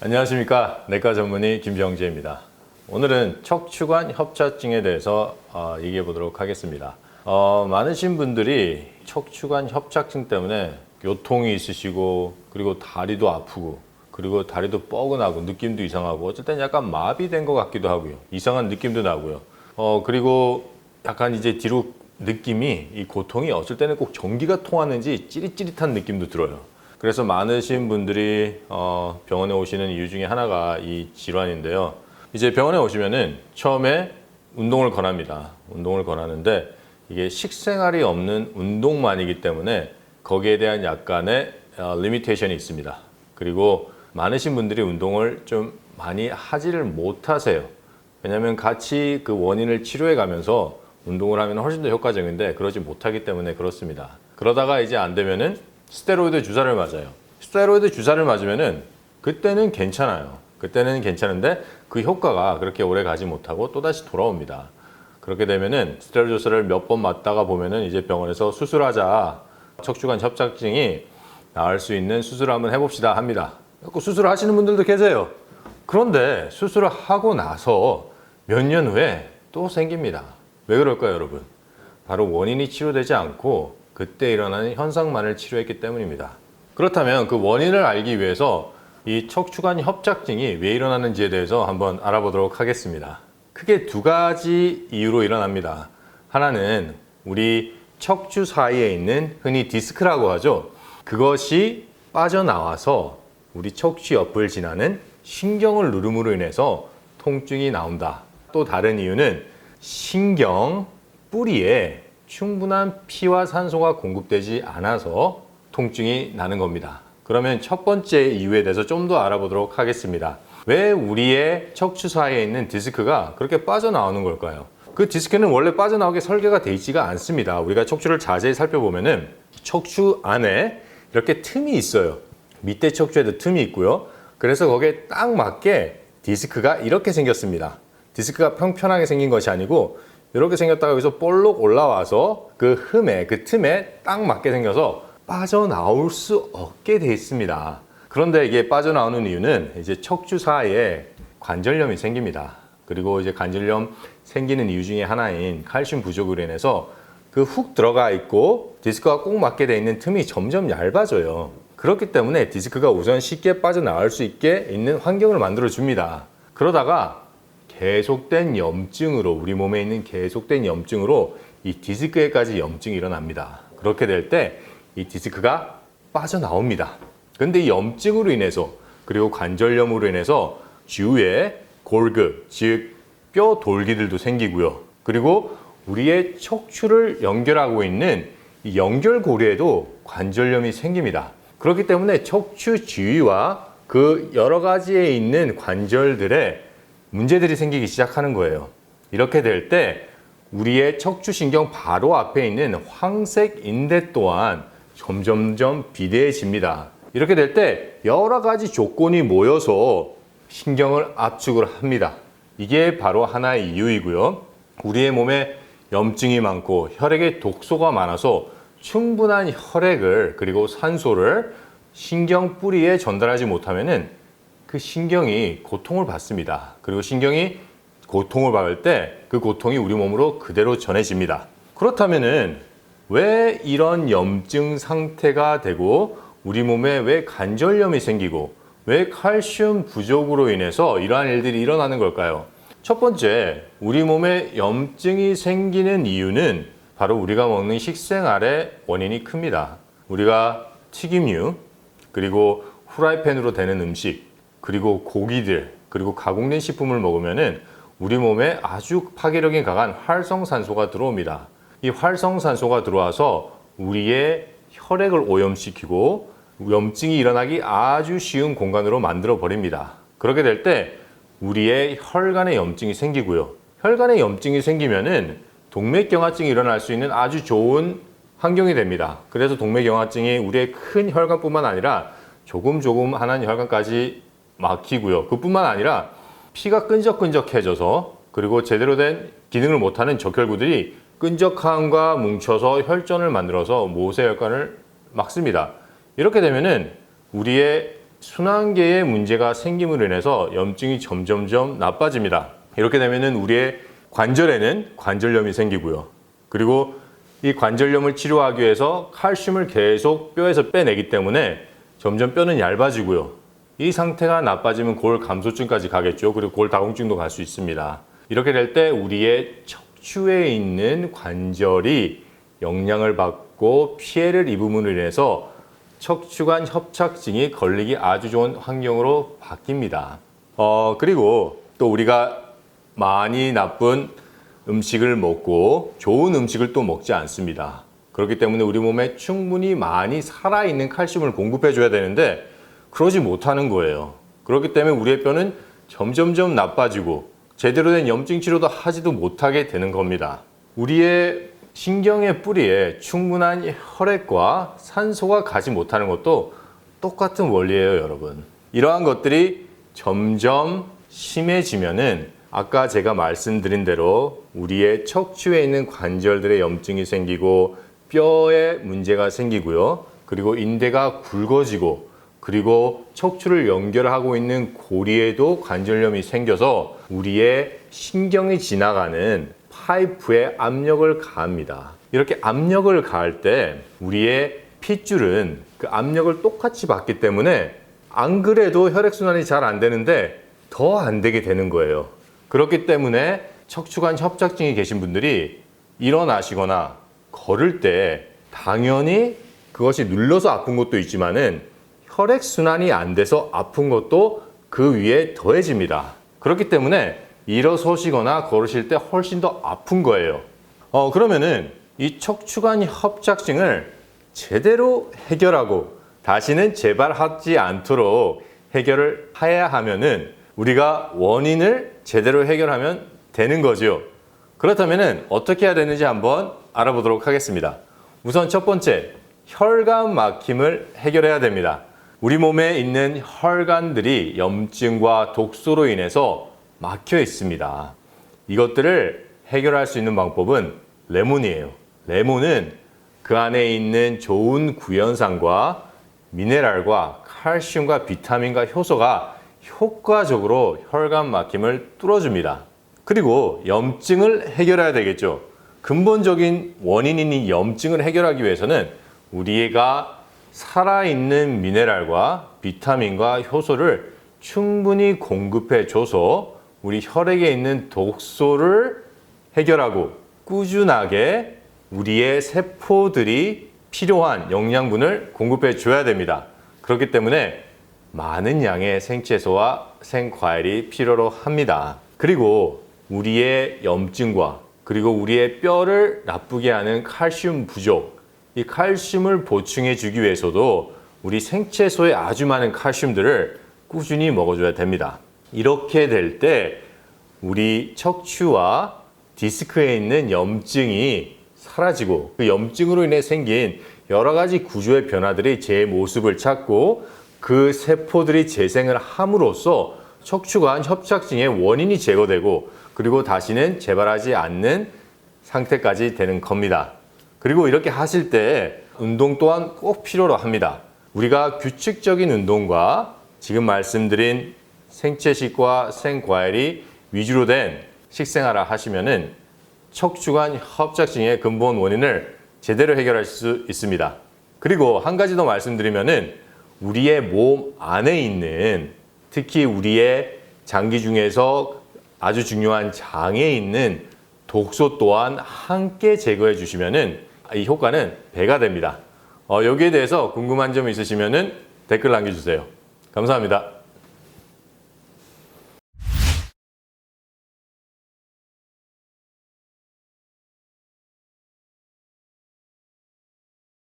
안녕하십니까 내과 전문의 김병재입니다. 오늘은 척추관 협착증에 대해서 어, 얘기해 보도록 하겠습니다. 어, 많으신 분들이 척추관 협착증 때문에 요통이 있으시고 그리고 다리도 아프고 그리고 다리도 뻐근하고 느낌도 이상하고 어쩔 땐 약간 마비된 것 같기도 하고요. 이상한 느낌도 나고요. 어, 그리고 약간 이제 뒤로 느낌이 이 고통이 어쩔 때는 꼭 전기가 통하는지 찌릿찌릿한 느낌도 들어요. 그래서 많으신 분들이 어, 병원에 오시는 이유 중에 하나가 이 질환인데요. 이제 병원에 오시면은 처음에 운동을 권합니다. 운동을 권하는데 이게 식생활이 없는 운동만이기 때문에 거기에 대한 약간의 어, 리미테이션이 있습니다. 그리고 많으신 분들이 운동을 좀 많이 하지를 못하세요. 왜냐하면 같이 그 원인을 치료해 가면서 운동을 하면 훨씬 더 효과적인데 그러지 못하기 때문에 그렇습니다. 그러다가 이제 안 되면은 스테로이드 주사를 맞아요. 스테로이드 주사를 맞으면은 그때는 괜찮아요. 그때는 괜찮은데 그 효과가 그렇게 오래 가지 못하고 또다시 돌아옵니다. 그렇게 되면은 스테로이드 주사를 몇 번 맞다가 보면은 이제 병원에서 수술하자. 척추관 협착증이 나을 수 있는 수술을 한번 해봅시다 합니다. 그 수술을 하시는 분들도 계세요. 그런데 수술을 하고 나서 몇 년 후에 또 생깁니다. 왜 그럴까요, 여러분? 바로 원인이 치료되지 않고 그때 일어나는 현상만을 치료했기 때문입니다. 그렇다면 그 원인을 알기 위해서 이 척추관 협착증이 왜 일어나는지에 대해서 한번 알아보도록 하겠습니다. 크게 두 가지 이유로 일어납니다. 하나는 우리 척추 사이에 있는 흔히 디스크라고 하죠. 그것이 빠져나와서 우리 척추 옆을 지나는 신경을 누름으로 인해서 통증이 나온다. 또 다른 이유는 신경 뿌리에 충분한 피와 산소가 공급되지 않아서 통증이 나는 겁니다. 그러면 첫 번째 이유에 대해서 좀 더 알아보도록 하겠습니다. 왜 우리의 척추 사이에 있는 디스크가 그렇게 빠져나오는 걸까요? 그 디스크는 원래 빠져나오게 설계가 되어 있지가 않습니다. 우리가 척추를 자세히 살펴보면은 척추 안에 이렇게 틈이 있어요. 밑에 척추에도 틈이 있고요. 그래서 거기에 딱 맞게 디스크가 이렇게 생겼습니다. 디스크가 평평하게 생긴 것이 아니고 이렇게 생겼다가 여기서 볼록 올라와서 그 흠에 그 틈에 딱 맞게 생겨서 빠져나올 수 없게 돼 있습니다. 그런데 이게 빠져나오는 이유는 이제 척추 사이에 관절염이 생깁니다. 그리고 이제 관절염 생기는 이유 중에 하나인 칼슘 부족으로 인해서 그 훅 들어가 있고 디스크가 꼭 맞게 돼 있는 틈이 점점 얇아져요. 그렇기 때문에 디스크가 우선 쉽게 빠져나올 수 있게 있는 환경을 만들어 줍니다. 그러다가 계속된 염증으로 우리 몸에 있는 계속된 염증으로 이 디스크에까지 염증이 일어납니다. 그렇게 될 때 이 디스크가 빠져나옵니다. 근데 이 염증으로 인해서 그리고 관절염으로 인해서 주위에 골그 즉뼈 돌기들도 생기고요. 그리고 우리의 척추를 연결하고 있는 이 연결고리에도 관절염이 생깁니다. 그렇기 때문에 척추 주위와 그 여러 가지에 있는 관절들에 문제들이 생기기 시작하는 거예요. 이렇게 될 때 우리의 척추신경 바로 앞에 있는 황색 인대 또한 점점점 비대해집니다. 이렇게 될 때 여러 가지 조건이 모여서 신경을 압축을 합니다. 이게 바로 하나의 이유이고요. 우리의 몸에 염증이 많고 혈액에 독소가 많아서 충분한 혈액을 그리고 산소를 신경 뿌리에 전달하지 못하면은 그 신경이 고통을 받습니다. 그리고 신경이 고통을 받을 때 그 고통이 우리 몸으로 그대로 전해집니다. 그렇다면은 왜 이런 염증 상태가 되고 우리 몸에 왜 관절염이 생기고 왜 칼슘 부족으로 인해서 이러한 일들이 일어나는 걸까요? 첫 번째, 우리 몸에 염증이 생기는 이유는 바로 우리가 먹는 식생활의 원인이 큽니다. 우리가 튀김류, 그리고 후라이팬으로 되는 음식, 그리고 고기들, 그리고 가공된 식품을 먹으면은 우리 몸에 아주 파괴력이 강한 활성산소가 들어옵니다. 이 활성산소가 들어와서 우리의 혈액을 오염시키고 염증이 일어나기 아주 쉬운 공간으로 만들어 버립니다. 그렇게 될 때 우리의 혈관에 염증이 생기고요. 혈관에 염증이 생기면은 동맥경화증이 일어날 수 있는 아주 좋은 환경이 됩니다. 그래서 동맥경화증이 우리의 큰 혈관뿐만 아니라 조금 조금 하는 혈관까지 막히고요. 그뿐만 아니라 피가 끈적끈적해져서 그리고 제대로 된 기능을 못하는 적혈구들이 끈적함과 뭉쳐서 혈전을 만들어서 모세혈관을 막습니다. 이렇게 되면은 우리의 순환계에 문제가 생김으로 인해서 염증이 점점점 나빠집니다. 이렇게 되면은 우리의 관절에는 관절염이 생기고요. 그리고 이 관절염을 치료하기 위해서 칼슘을 계속 뼈에서 빼내기 때문에 점점 뼈는 얇아지고요. 이 상태가 나빠지면 골 감소증까지 가겠죠. 그리고 골 다공증도 갈 수 있습니다. 이렇게 될 때 우리의 척추에 있는 관절이 영향을 받고 피해를 입음으로 인해서 척추관 협착증이 걸리기 아주 좋은 환경으로 바뀝니다. 어, 그리고 또 우리가 많이 나쁜 음식을 먹고 좋은 음식을 또 먹지 않습니다. 그렇기 때문에 우리 몸에 충분히 많이 살아있는 칼슘을 공급해 줘야 되는데 그러지 못하는 거예요. 그렇기 때문에 우리의 뼈는 점점점 나빠지고 제대로 된 염증 치료도 하지도 못하게 되는 겁니다. 우리의 신경의 뿌리에 충분한 혈액과 산소가 가지 못하는 것도 똑같은 원리예요, 여러분. 이러한 것들이 점점 심해지면은 아까 제가 말씀드린 대로 우리의 척추에 있는 관절들의 염증이 생기고 뼈에 문제가 생기고요. 그리고 인대가 굵어지고 그리고 척추를 연결하고 있는 고리에도 관절염이 생겨서 우리의 신경이 지나가는 파이프에 압력을 가합니다. 이렇게 압력을 가할 때 우리의 핏줄은 그 압력을 똑같이 받기 때문에 안 그래도 혈액순환이 잘 안 되는데 더 안 되게 되는 거예요. 그렇기 때문에 척추관 협착증이 계신 분들이 일어나시거나 걸을 때 당연히 그것이 눌러서 아픈 것도 있지만은 혈액 순환이 안 돼서 아픈 것도 그 위에 더해집니다. 그렇기 때문에 일어서시거나 걸으실 때 훨씬 더 아픈 거예요. 어, 그러면은 이 척추관 협착증을 제대로 해결하고 다시는 재발하지 않도록 해결을 해야 하면은 우리가 원인을 제대로 해결하면 되는 거죠. 그렇다면은 어떻게 해야 되는지 한번 알아보도록 하겠습니다. 우선 첫 번째, 혈관 막힘을 해결해야 됩니다. 우리 몸에 있는 혈관들이 염증과 독소로 인해서 막혀 있습니다. 이것들을 해결할 수 있는 방법은 레몬이에요. 레몬은 그 안에 있는 좋은 구연산과 미네랄과 칼슘과 비타민과 효소가 효과적으로 혈관 막힘을 뚫어줍니다. 그리고 염증을 해결해야 되겠죠. 근본적인 원인인 이 염증을 해결하기 위해서는 우리가 살아있는 미네랄과 비타민과 효소를 충분히 공급해 줘서 우리 혈액에 있는 독소를 해결하고 꾸준하게 우리의 세포들이 필요한 영양분을 공급해 줘야 됩니다. 그렇기 때문에 많은 양의 생채소와 생과일이 필요로 합니다. 그리고 우리의 염증과 그리고 우리의 뼈를 나쁘게 하는 칼슘 부족, 이 칼슘을 보충해 주기 위해서도 우리 생채소에 아주 많은 칼슘들을 꾸준히 먹어줘야 됩니다. 이렇게 될 때 우리 척추와 디스크에 있는 염증이 사라지고 그 염증으로 인해 생긴 여러 가지 구조의 변화들이 제 모습을 찾고 그 세포들이 재생을 함으로써 척추관 협착증의 원인이 제거되고 그리고 다시는 재발하지 않는 상태까지 되는 겁니다. 그리고 이렇게 하실 때 운동 또한 꼭 필요로 합니다. 우리가 규칙적인 운동과 지금 말씀드린 생채식과 생과일이 위주로 된 식생활을 하시면은 척추관 협착증의 근본 원인을 제대로 해결할 수 있습니다. 그리고 한 가지 더 말씀드리면은 우리의 몸 안에 있는 특히 우리의 장기 중에서 아주 중요한 장에 있는 독소 또한 함께 제거해 주시면은 이 효과는 배가 됩니다. 어, 여기에 대해서 궁금한 점 있으시면은 댓글 남겨주세요. 감사합니다.